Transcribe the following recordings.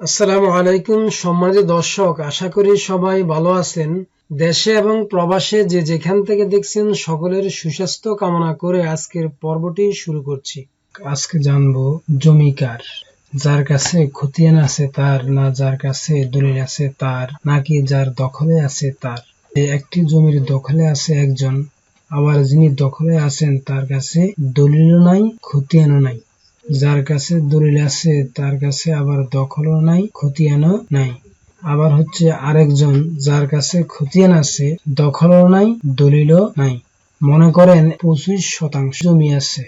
আসসালামু আলাইকুম সম্মানিত দর্শক, আশা করি সবাই ভালো আছেন। দেশে এবং প্রবাসে যে যেখান থেকে দেখছেন সকলের সুস্বাস্থ্য কামনা করে আজকের পর্বটি শুরু করছি। আজকে জানব জমিকার যার কাছে খতিয়ান আছে তার না যার কাছে দলিল আছে তার, নাকি যার দখলে আছে তার। একটি জমির দখলে আছে একজন, আবার যিনি দখলে আছেন তার কাছে দলিলও নাই, খতিয়ানও নাই। যার কাছে দলিল আছে, তার কাছে আবার দখলও নাই, খতিয়ানও নাই। আবার হচ্ছে আরেকজন যার কাছে খতিয়ান আছে, দখলও নাই, দলিলও নাই। মনে করেন পঁচিশ শতাংশ জমি আছে।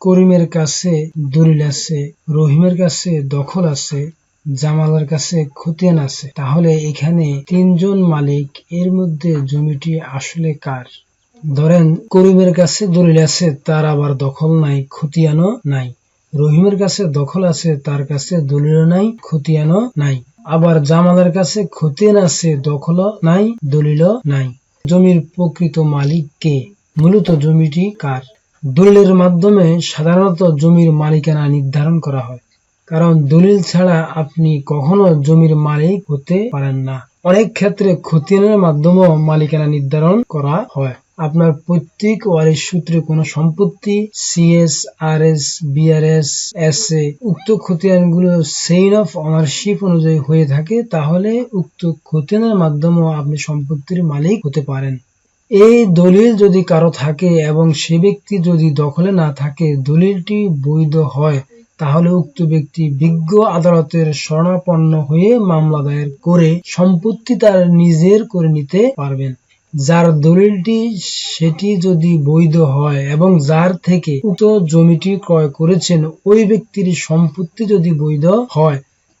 করিমের কাছে দলিল আছে, রহিমের কাছে দখল আছে, জামালের কাছে খতিয়ান আছে। তাহলে এখানে তিনজন মালিক, এর মধ্যে জমিটি আসলে কার? ধরেন করিমের কাছে দলিল আছে, তার আবার দখল নাই, খতিয়ানও নাই। রহিমের কাছে দখল আছে, তার কাছে দলিল নাই, খতিয়ানও নাই। আবার জামালের কাছে খতিয়ান আছে, দখলও নাই, দলিলও নাই। জমির প্রকৃত মালিক কে? মূলত জমিটি কার? দলিলের মাধ্যমে সাধারণত জমির মালিকানা নির্ধারণ করা হয়। কারণ দলিল ছাড়া আপনি কখনো জমির মালিক হতে পারেন না। অনেক ক্ষেত্রে খতিয়ানের মাধ্যমেও মালিকানা নির্ধারণ করা হয়। আপনার প্রত্যেক ওয়ারিশ সূত্রে কোনো সম্পত্তি CS R S BRS S A উক্ত খতিয়ানগুলো সেইন অফ অনারশিপ অনুযায়ী হয়ে থাকে, তাহলে উক্ত খতিয়ানের মাধ্যমেও আপনি সম্পত্তির মালিক হতে পারেন। এই দলিল যদি কারও থাকে এবং সে ব্যক্তি যদি দখলে না থাকে, দলিলটি বৈধ হয়, তাহলে উক্ত ব্যক্তি বিজ্ঞ আদালতের শরণাপন্ন হয়ে মামলা দায়ের করে সম্পত্তি তার নিজের করে নিতে পারবেন। যার দলিলটি, সেটি যদি বৈধ হয় এবং যার থেকে উক্ত জমিটি ক্রয় করেছেন ওই ব্যক্তির সম্পত্তি যদি বৈধ হয়,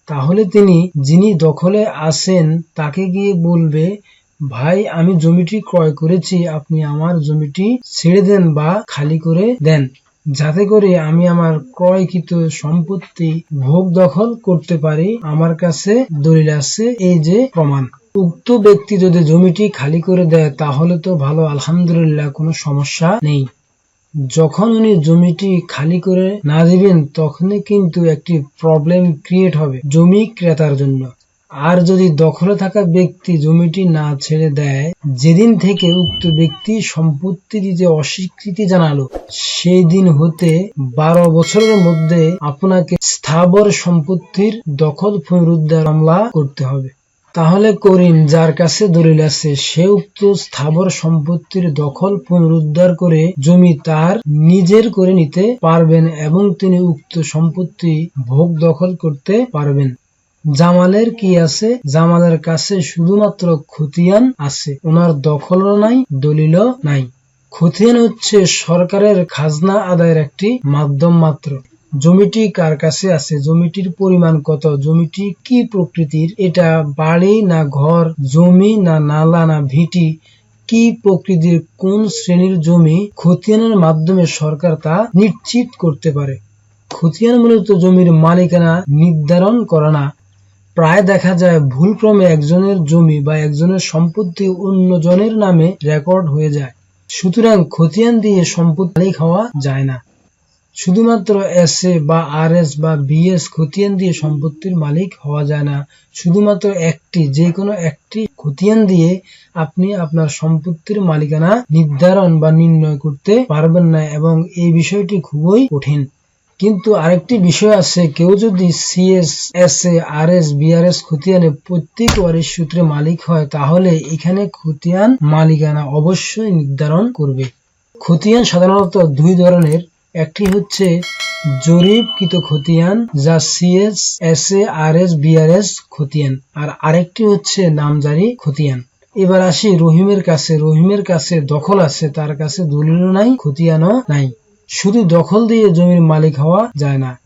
তাহলে তিনি, যিনি দখলে আছেন, তাকে গিয়ে বলবে, ভাই, আমি জমিটি ক্রয় করেছি, আপনি আমার জমিটি ছেড়ে দেন বা খালি করে দেন। যাতে করে আমি আমার ক্রয়কৃত সম্পত্তি ভোগ দখল করতে পারি, আমার কাছে দলিল আছে, এই যে প্রমাণ। উক্ত ব্যক্তি যদি জমিটি খালি করে দেয়, তাহলে তো ভালো, আলহামদুলিল্লাহ, কোনো সমস্যা নেই। যখন উনি জমিটি খালি করে না দিবেন, তখনই কিন্তু একটি প্রবলেম ক্রিয়েট হবে জমি ক্রেতার জন্য। আর যদি দখলে থাকা ব্যক্তি জমিটি না ছেড়ে দেয়, যেদিন থেকে উক্ত ব্যক্তি সম্পত্তি দিতে অস্বীকৃতি জানালো, সেই দিন হতে বারো বছরের মধ্যে আপনাকে স্থাবর সম্পত্তির দখল পুনরুদ্ধার মামলা করতে হবে। তাহলে করিম, যার কাছে দলিল আছে, সে উক্ত স্থাবর সম্পত্তির দখল পুনরুদ্ধার করে জমি তার নিজের করে নিতে পারবেন এবং তিনি উক্ত সম্পত্তি ভোগ দখল করতে পারবেন। জামালের কি আছে? জামালের কাছে শুধুমাত্র খতিয়ান আছে। ওনার দখলও নাই, দলিলও নাই। খতিয়ান হচ্ছে সরকারের খাজনা আদায়ের একটি মাধ্যম মাত্র। জমিটি কার কাছে আছে? জমিটির পরিমাণ কত? জমিটি কি প্রকৃতির? এটা বাড়ি না ঘর? জমি না নালা না ভিটি? কি প্রকৃতির? কোন শ্রেণির জমি খতিয়ানের মাধ্যমে সরকার তা নিশ্চিত করতে পারে? খতিয়ান মূলত জমির মালিকানা নির্ধারণ করে না। প্রায় দেখা যায় ভুলক্রমে একজনের জমি বা একজনের সম্পত্তি অন্যজনের নামে রেকর্ড হয়ে যায়। সুতরাং খতিয়ান দিয়ে সম্পত্তি মালিক হওয়া যায় না। শুধুমাত্র এস এ বা আর এস বা বিএস খতিয়ান দিয়ে সম্পত্তির মালিক হওয়া যায় না। শুধুমাত্র একটি যে কোনো একটি খতিয়ান দিয়ে আপনি আপনার সম্পত্তির মালিকানা নির্ধারণ বা নির্ণয় করতে পারবেন না এবং এই বিষয়টি খুবই কঠিন। কিন্তু আরেকটি বিষয় আছে, কেউ যদি CS S A R S BRS খতিয়ানে প্রত্যেক ওয়ারিশ সূত্রে মালিক হয়, তাহলে এখানে খতিয়ান মালিকানা অবশ্যই নির্ধারণ করবে। খতিয়ান সাধারণত দুই ধরনের একটি হচ্ছে জরিপকৃত খতিয়ান, যা CS S A R S BRS খতিয়ান, আর আরেকটি হচ্ছে নামজারি খতিয়ান। এবার আসি রহিমের কাছে। রহিমের কাছে দখল আছে, তার কাছে দলিল নাই, খতিয়ানও নাই। শুধু দখল দিয়ে জমির মালিক হওয়া যায় না।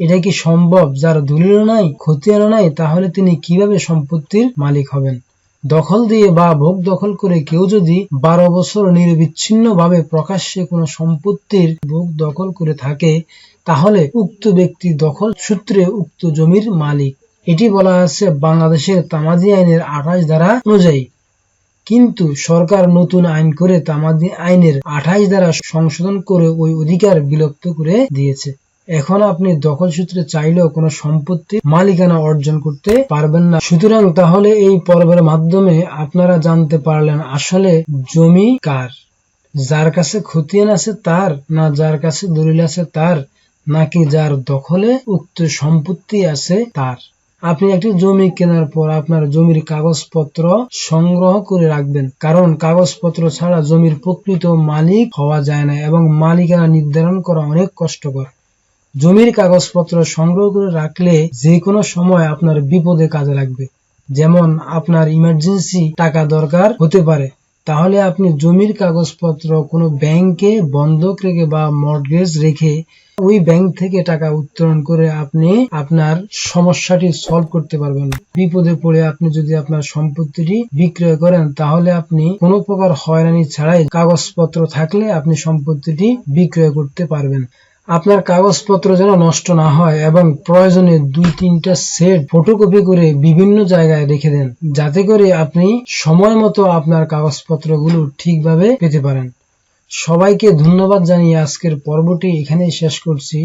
এটা কি সম্ভব? যার দলিল নাই, খতিয়ানও নাই, তাহলে তিনি কীভাবে সম্পত্তির মালিক হবেন? দখল দিয়ে বা ভোগ দখল করে কেউ যদি বারো বছর নিরবিচ্ছিন্ন ভাবে প্রকাশ্যে কোনো সম্পত্তির ভোগ দখল করে থাকে, তাহলে উক্ত ব্যক্তি দখল সূত্রে উক্ত জমির মালিক। এটি বলা আছে বাংলাদেশের তামাদি আইনের আঠাশ ধারা অনুযায়ী। কিন্তু সরকার নতুন আইন করে তামাদি আইনের আঠাশ ধারা সংশোধন করে ওই অধিকার বিলুপ্ত করে দিয়েছে। এখন আপনি দখল সূত্রে চাইলেও কোনো সম্পত্তি মালিকানা অর্জন করতে পারবেন না। সুতরাং তাহলে এই পর্বের মাধ্যমে আপনারা জানতে পারলেন আসলে জমি কার। যার কাছে খতিয়ান আছে তার, না যার কাছে দলিল আছে তার, নাকি যার দখলে উক্ত সম্পত্তি আছে তার। আপনি একটি জমি কেনার পর আপনার জমির কাগজপত্র সংগ্রহ করে রাখবেন। কারণ কাগজপত্র ছাড়া জমির প্রকৃত মালিক হওয়া যায় না এবং মালিকানা নির্ধারণ করা অনেক কষ্টকর। জমির কাগজপত্র সংগ্রহ করে রাখলে যে কোনো সময় আপনার বিপদে কাজে লাগবে। যেমন আপনার ইমার্জেন্সি টাকা দরকার হতে পারে। তাহলে আপনি জমির কাগজপত্র কোনো ব্যাংকে বন্ধক রেখে বা মর্টগেজ রেখে ওই ব্যাংক থেকে টাকা উত্তোলন করে আপনি আপনার সমস্যাটি সলভ করতে পারবেন। বিপদে পড়ে আপনি যদি আপনার সম্পত্তিটি বিক্রয় করেন, তাহলে আপনি কোনো প্রকার হয়রানি ছাড়াই কাগজপত্র থাকলে আপনি সম্পত্তিটি বিক্রয় করতে পারবেন। আপনার কাগজপত্র যেন নষ্ট না হয় এবং প্রয়োজনে দুই তিনটা সেট ফটোকপি করে বিভিন্ন জায়গায় রেখে দেন, যাতে করে আপনি সময় মতো আপনার কাগজপত্রগুলো ঠিকভাবে পেতে পারেন। সবাইকে ধন্যবাদ জানিয়ে আজকের পর্বটি এখানেই শেষ করছি।